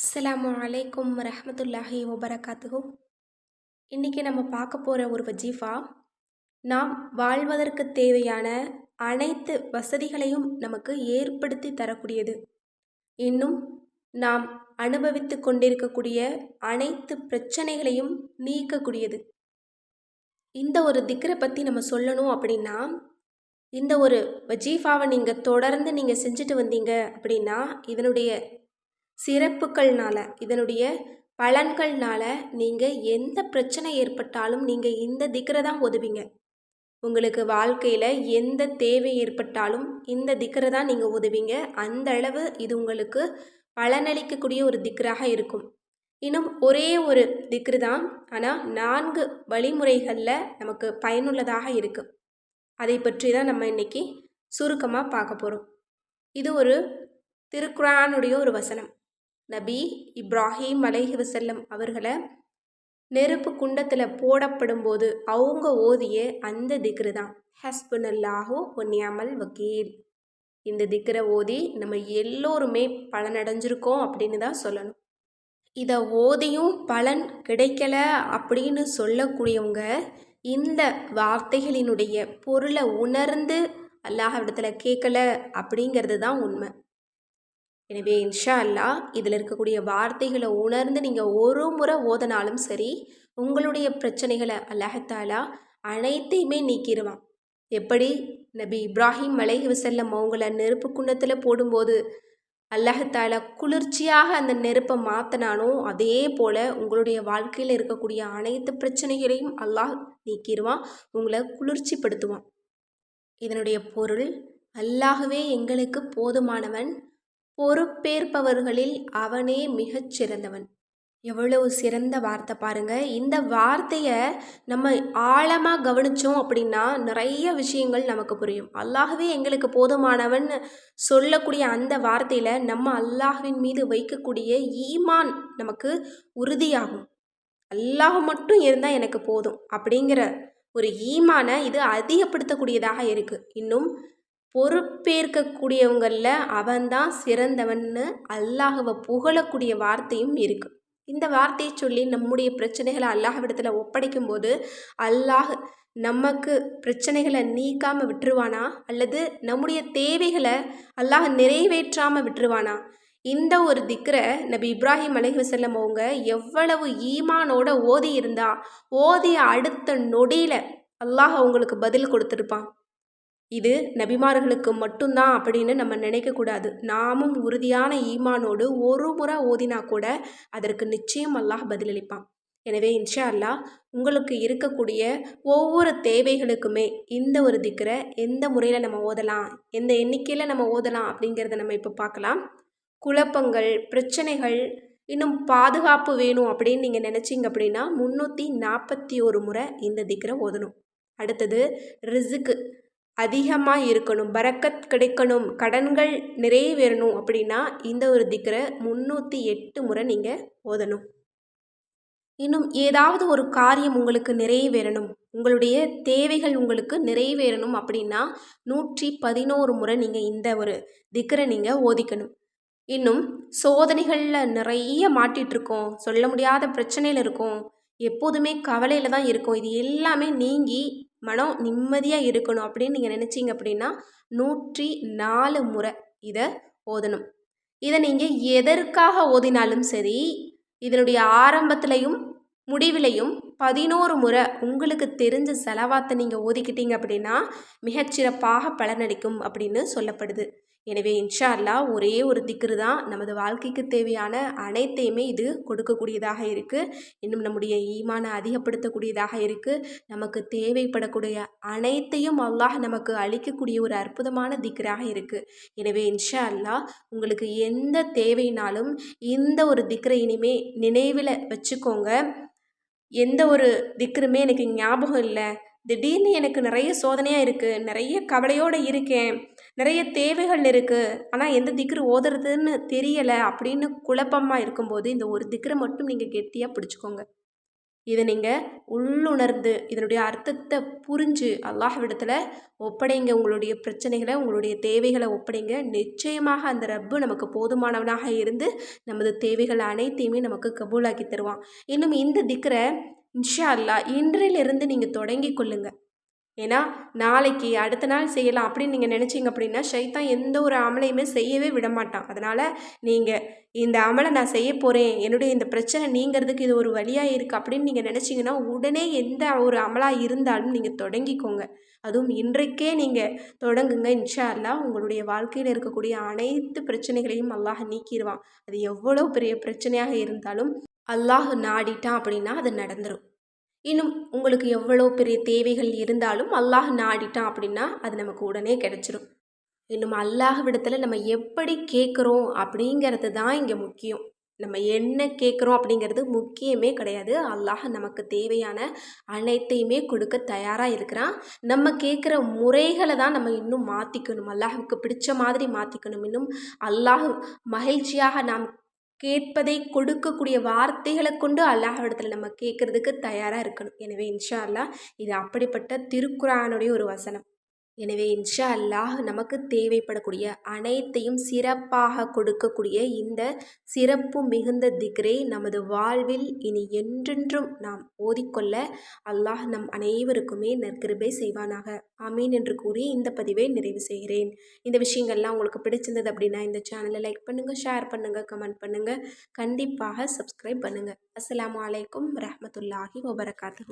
அஸ்லாம் அலைக்கும் ரஹமத்துல்லாஹி வபரகாத்துஹு. இன்றைக்கி நம்ம பார்க்க போகிற ஒரு வஜீஃபா நாம் வாழ்வதற்கு தேவையான அனைத்து வசதிகளையும் நமக்கு ஏற்படுத்தி தரக்கூடியது. இன்னும் நாம் அனுபவித்து கொண்டிருக்கக்கூடிய அனைத்து பிரச்சனைகளையும் நீக்கக்கூடியது. இந்த ஒரு திக்கரை பற்றி நம்ம சொல்லணும் அப்படின்னா இந்த ஒரு வஜீஃபாவை நீங்கள் தொடர்ந்து நீங்கள் செஞ்சுட்டு வந்தீங்க அப்படின்னா இதனுடைய சிறப்புகள்னால இதனுடைய பலன்கள்னால நீங்கள் எந்த பிரச்சனை ஏற்பட்டாலும் நீங்கள் இந்த திக்கரை தான் உதவிங்க உங்களுக்கு வாழ்க்கையில் எந்த தேவை ஏற்பட்டாலும் இந்த திக்கரை தான் நீங்கள் உதவிங்க அந்த அளவு இது உங்களுக்கு பலனளிக்கக்கூடிய ஒரு திக்கராக இருக்கும். இன்னும் ஒரே ஒரு திக்ரு தான். ஆனால் நான்கு வழிமுறைகளில் நமக்கு பயனுள்ளதாக இருக்குது அதை பற்றி தான் நம்ம இன்றைக்கி சுருக்கமாக பார்க்க போகிறோம் இது ஒரு திருக்குறானுடைய ஒரு வசனம். நபி இப்ராஹிம் அலைஹி வசல்லம் அவர்களை நெருப்பு குண்டத்தில் போடப்படும் போது அவங்க ஓதிய அந்த திக்ரு தான் ஹஸ்புனல்லாஹோ பொன்னியாமல் வக்கீல். இந்த திக்ரை ஓதி நம்ம எல்லோருமே பலனடைஞ்சிருக்கோம் அப்படின்னு தான் சொல்லணும். இதை ஓதியும் பலன் கிடைக்கல அப்படின்னு சொல்லக்கூடியவங்க இந்த வார்த்தைகளினுடைய பொருளை உணர்ந்து அல்லாஹ் இடத்துல கேட்கல அப்படிங்கிறது தான் உண்மை. எனவே இன்ஷா அல்லா இதில் இருக்கக்கூடிய வார்த்தைகளை உணர்ந்து நீங்கள் ஒரு முறை ஓதனாலும் சரி உங்களுடைய பிரச்சனைகளை அல்லாஹத்தாலா அனைத்தையுமே நீக்கிடுவான் எப்படி? நபி இப்ராஹிம் மலைஹி வசல்லம் அவங்கள நெருப்பு குண்டத்தில் போடும்போது அல்லாஹத்தாலா குளிர்ச்சியாக அந்த நெருப்பை மாற்றினானோ அதே போல் உங்களுடைய வாழ்க்கையில் இருக்கக்கூடிய அனைத்து பிரச்சனைகளையும் அல்லாஹ் நீக்கிடுவான் உங்களை குளிர்ச்சிப்படுத்துவான். இதனுடைய பொருள் அல்லாகவே எங்களுக்கு போதுமானவன் பொறுப்பேற்பவர்களில் அவனே மிகச் சிறந்தவன். எவ்வளவு சிறந்த வார்த்தை பாருங்க. இந்த வார்த்தையை நம்ம ஆழமாக கவனித்தோம் அப்படின்னா நிறைய விஷயங்கள் நமக்கு புரியும். அல்லாஹவே எங்களுக்கு போதுமானவன் சொல்லக்கூடிய அந்த வார்த்தையில் நம்ம அல்லாஹ்வின் மீது வைக்கக்கூடிய ஈமான் நமக்கு உறுதியாகும். அல்லாஹ் மட்டும் இருந்தால் எனக்கு போதும் அப்படிங்கிற ஒரு ஈமானை இது அதிகப்படுத்தக்கூடியதாக இருக்குது இன்னும் பொறுப்பேற்கக்கூடியவங்களில் அவன்தான் சிறந்தவன்னு அல்லாஹவை புகழக்கூடிய வார்த்தையும் இருக்குது இந்த வார்த்தையை சொல்லி நம்முடைய பிரச்சனைகளை அல்லாஹ்விடத்தில் ஒப்படைக்கும் போது அல்லாஹ் நமக்கு பிரச்சனைகளை நீக்காமல் விட்டுருவானா? அல்லது நம்முடைய தேவைகளை அல்லாஹ் நிறைவேற்றாமல் விட்டுருவானா? இந்த ஒரு திக்கரை நபி இப்ராஹிம் அலஹிவசல்லம் அவங்க எவ்வளவு ஈமானோட ஓதி இருந்தா ஓதிய அடுத்த நொடியில் அல்லாஹ் அவங்களுக்கு பதில் கொடுத்துருப்பான். இது நபிமார்களுக்கு மட்டும்தான் அப்படின்னு நம்ம நினைக்கக்கூடாது நாமும் உறுதியான ஈமானோடு ஒரு முறை ஓதினா கூட அதற்கு நிச்சயம் அல்லாஹ் பதிலளிப்பான். எனவே இன்ஷா அல்லாஹ் உங்களுக்கு இருக்கக்கூடிய ஒவ்வொரு தேவைகளுக்குமே இந்த ஒரு திக்கரை எந்த முறையில் நம்ம ஓதலாம் எந்த எண்ணிக்கையில் நம்ம ஓதலாம் அப்படிங்கிறத நம்ம இப்போ பார்க்கலாம். குழப்பங்கள் பிரச்சனைகள் இன்னும் பாதுகாப்பு வேணும் அப்படின்னு நீங்கள் நினச்சிங்க அப்படின்னா முந்நூற்றி நாற்பத்தி ஒரு முறை இந்த திக்கரை ஓதணும். அடுத்தது ரிசுக்கு அதிகமாக இருக்கணும் பறக்கத் கிடைக்கணும் கடன்கள் நிறைவேறணும் அப்படின்னா இந்த ஒரு திக்கரை முந்நூற்றி எட்டு முறை நீங்கள் ஓதணும். இன்னும் ஏதாவது ஒரு காரியம் உங்களுக்கு நிறைவேறணும் உங்களுடைய தேவைகள் உங்களுக்கு நிறைவேறணும் அப்படின்னா நூற்றி பதினோரு முறை நீங்கள் இந்த ஒரு திக்கரை நீங்கள் ஓதிக்கணும். இன்னும் சோதனைகளில் நிறைய மாட்டிகிட்ருக்கோம் சொல்ல முடியாத பிரச்சனையில் இருக்கோம் எப்போதுமே கவலையில் தான் இருக்கும் இது எல்லாமே நீங்கி மனம் நிம்மதியாக இருக்கணும் அப்படின்னு நீங்கள் நினச்சிங்க அப்படின்னா நூற்றி நாலு முறை இதை ஓதணும். இதை நீங்கள் எதற்காக ஓதினாலும் சரி இதனுடைய ஆரம்பத்துலேயும் முடிவிலையும் பதினோரு முறை உங்களுக்கு தெரிஞ்ச செலவாத்தை நீங்கள் ஓதிக்கிட்டீங்க அப்படின்னா மிகச்சிறப்பாக பலனளிக்கும் அப்படின்னு சொல்லப்படுது. எனவே இன்ஷா அல்லா ஒரே ஒரு திக்ரு தான் நமது வாழ்க்கைக்கு தேவையான அனைத்தையுமே இது கொடுக்கக்கூடியதாக இருக்குது இன்னும் நம்முடைய ஈமானை அதிகப்படுத்தக்கூடியதாக இருக்குது நமக்கு தேவைப்படக்கூடிய அனைத்தையும் அல்லாஹ் நமக்கு அளிக்கக்கூடிய ஒரு அற்புதமான திக்ராக இருக்குது எனவே இன்ஷா அல்லா உங்களுக்கு எந்த தேவைனாலும் இந்த ஒரு திக்ரை இனிமே நினைவில் வச்சுக்கோங்க. எந்த ஒரு திக்ருமே எனக்கு ஞாபகம் இல்லை. திடீர்னு எனக்கு நிறைய சோதனையாக இருக்குது நிறைய கவலையோடு இருக்கேன். நிறைய தேவைகள் இருக்குது ஆனால் எந்த திக்ரு ஓதுறதுன்னு தெரியலை அப்படின்னு குழப்பமாக இருக்கும்போது இந்த ஒரு திக்ரை மட்டும் நீங்கள் கெட்டியாக பிடிச்சிக்கோங்க. இதை நீங்கள் உள்ளுணர்ந்து இதனுடைய அர்த்தத்தை புரிஞ்சு அல்லாஹ்விடத்தில் ஒப்படைங்க. உங்களுடைய பிரச்சனைகளை உங்களுடைய தேவைகளை ஒப்படைங்க. நிச்சயமாக அந்த ரப்பு நமக்கு போதுமானவனாக இருந்து நமது தேவைகள் அனைத்தையுமே நமக்கு கபூலாக்கி தருவான். இன்னும் இந்த திக்கரை இன்ஷா அல்லா இன்றிலிருந்து நீங்கள் தொடங்கி கொள்ளுங்கள் ஏன்னா நாளைக்கு அடுத்த நாள் செய்யலாம் அப்படின்னு நீங்கள் நினச்சிங்க அப்படின்னா ஷைத்தான் எந்த ஒரு அமலையுமே செய்யவே விட மாட்டான் அதனால் நீங்கள் இந்த அமலை நான் செய்ய போகிறேன் என்னுடைய இந்த பிரச்சனை நீங்கிறதுக்கு இது ஒரு வழியாக இருக்குது அப்படின்னு நீங்கள் நினச்சிங்கன்னா உடனே எந்த ஒரு அமலாக இருந்தாலும் நீங்கள் தொடங்கிக்கோங்க. அதுவும் இன்றைக்கே நீங்கள் தொடங்குங்க இன்ஷா அல்லா உங்களுடைய வாழ்க்கையில் இருக்கக்கூடிய அனைத்து பிரச்சனைகளையும் அல்லாஹ் நீக்கிடுவான் அது எவ்வளோ பெரிய பிரச்சனையாக இருந்தாலும் அல்லாஹ் நாடிட்டான் அப்படின்னா அது நடந்துடும் இன்னும் உங்களுக்கு எவ்வளோ பெரிய தேவைகள் இருந்தாலும் அல்லாஹ் நாடிட்டான் அப்படின்னா அது நமக்கு உடனே கிடச்சிரும். இன்னும் அல்லாஹ் விடத்தில் நம்ம எப்படி கேட்குறோம் அப்படிங்கிறது தான் இங்கே முக்கியம். நம்ம என்ன கேட்குறோம் அப்படிங்கிறது முக்கியமே கிடையாது. அல்லாஹ் நமக்கு தேவையான அனைத்தையுமே கொடுக்க தயாராக இருக்கிறான். நம்ம கேட்குற முறைகளை தான் நம்ம இன்னும் மாற்றிக்கணும் அல்லாஹுக்கு பிடிச்ச மாதிரி மாற்றிக்கணும் இன்னும் அல்லாஹ் மகிழ்ச்சியாக நாம் கேட்பதை கொடுக்கக்கூடிய வார்த்தைகளை கொண்டு அல்லாஹ்விடத்தில் நம்ம கேட்குறதுக்கு தயாராக இருக்கணும். எனவே இன்ஷா அல்லா இது அப்படிப்பட்ட திருக்குறானுடைய ஒரு வசனம். எனவே இன்ஷா அல்லாஹ் நமக்கு தேவைப்படக்கூடிய அனைத்தையும் சிறப்பாக கொடுக்கக்கூடிய இந்த சிறப்பு மிகுந்த திக்ரை நமது வாழ்வில் இனி என்றென்றும் நாம் ஓதிக்கொள்ள அல்லாஹ் நம் அனைவருக்குமே நற்கிருபை செய்வானாக. ஆமீன் என்று கூறி இந்த பதிவை நிறைவு செய்கிறேன். இந்த விஷயங்கள்லாம் உங்களுக்கு பிடிச்சிருந்தது அப்படின்னா இந்த சேனலை லைக் பண்ணுங்கள் ஷேர் பண்ணுங்கள் கமெண்ட் பண்ணுங்கள் கண்டிப்பாக சப்ஸ்கிரைப் பண்ணுங்கள் அஸ்லாம் வலைக்கம் ரஹமத்துல்லாஹி வபரகாத்து